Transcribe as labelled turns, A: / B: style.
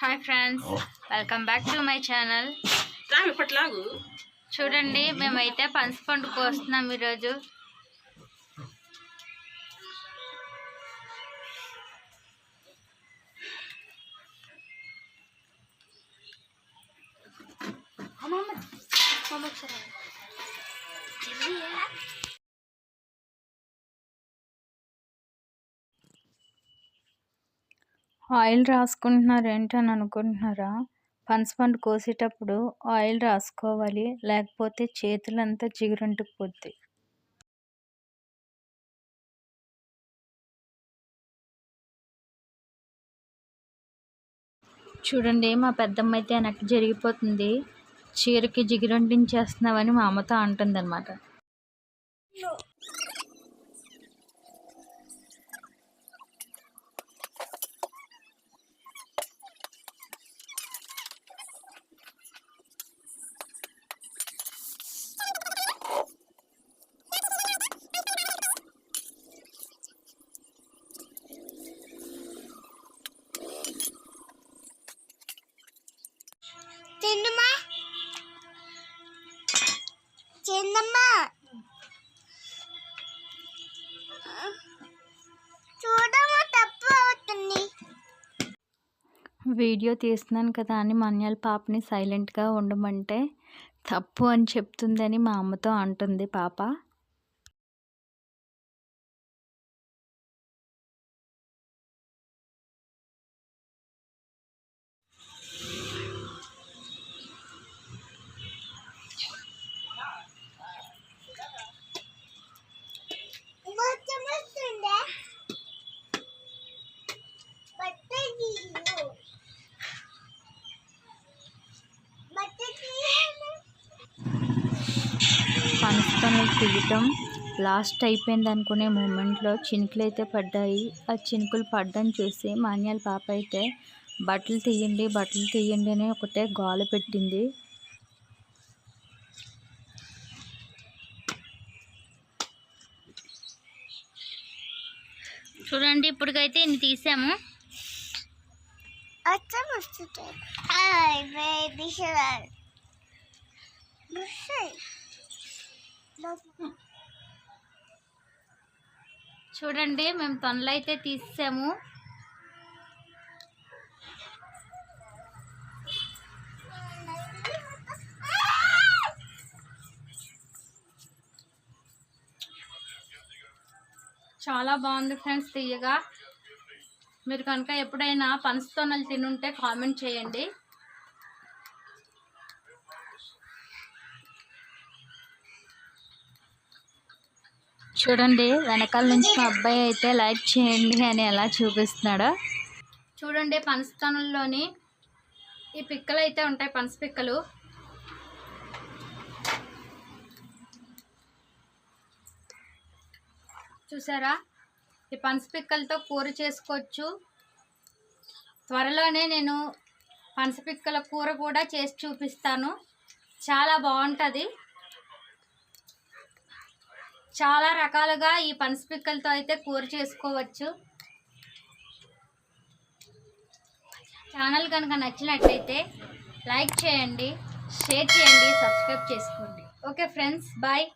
A: Hi friends welcome back to my channel
B: ఇప్పట్లాగు.
A: చూడండి మేమైతే పనసపండు కోస్తున్నాం ఈరోజు. ఆయిల్ రాసుకుంటున్నారు ఏంటని అనుకుంటున్నారా? పనసపండు కోసేటప్పుడు ఆయిల్ రాసుకోవాలి లేకపోతే చేతులంతా జిగురంటుకుపోద్ది చూడండి మా పెద్దమ్మ అయితే వెనక్కి జరిగిపోతుంది. చీరకి జిగురంటించేస్తున్నావని మా అమ్మతో అంటుంది
C: చిన్నమ్మా చిన్నమ్మా చూడము తప్పు అవుతుంది.
A: వీడియో తీస్తున్నాను కదా అని మన్యాల పాపని సైలెంట్గా ఉండమంటే తప్పు అని చెప్తుందని మా అమ్మతో అంటుంది పాప. పనసతనులు తీయటం లాస్ట్ అయిపోయింది అనుకునే మూమెంట్లో చినుకులు అయితే పడ్డాయి. ఆ చినుకులు పడ్డం చూసి మాన్యాల పాప అయితే బట్టలు తీయండి బట్టలు తీయండి అని ఒకటే గోల పెట్టింది. చూడండి ఇప్పటికైతే ఇన్ని తీసాము.
C: అచ్చం వస్తుంది హాయ్ బేబీ షవర్ బుషై
A: చూడండి మేము తొనలు అయితే తీసాము చాలా బాగుంది ఫ్రెండ్స్ తీయగా. మీరు కనుక ఎప్పుడైనా పనస తొనలు తినుంటే కామెంట్ చేయండి. చూడండి వెనకాల నుంచి మా అబ్బాయి అయితే లైక్ చేయండి అని ఎలా చూపిస్తున్నాడో. చూడండి పనస్థానంలోని ఈ పిక్కలు అయితే ఉంటాయి పనస పిక్కలు. చూసారా? ఈ పనస పిక్కలతో కూర చేసుకోవచ్చు. త్వరలోనే నేను పనస పిక్కల కూర కూడా చేసి చూపిస్తాను. చాలా బాగుంటుంది. చాలా రకాలుగా ఈ పనసపిక్కలతో అయితే కూర చేసుకోవచ్చు. ఛానల్ కనుక నచ్చినట్లయితే లైక్ చేయండి షేర్ చేయండి సబ్స్క్రైబ్ చేసుకోండి. Okay friends bye.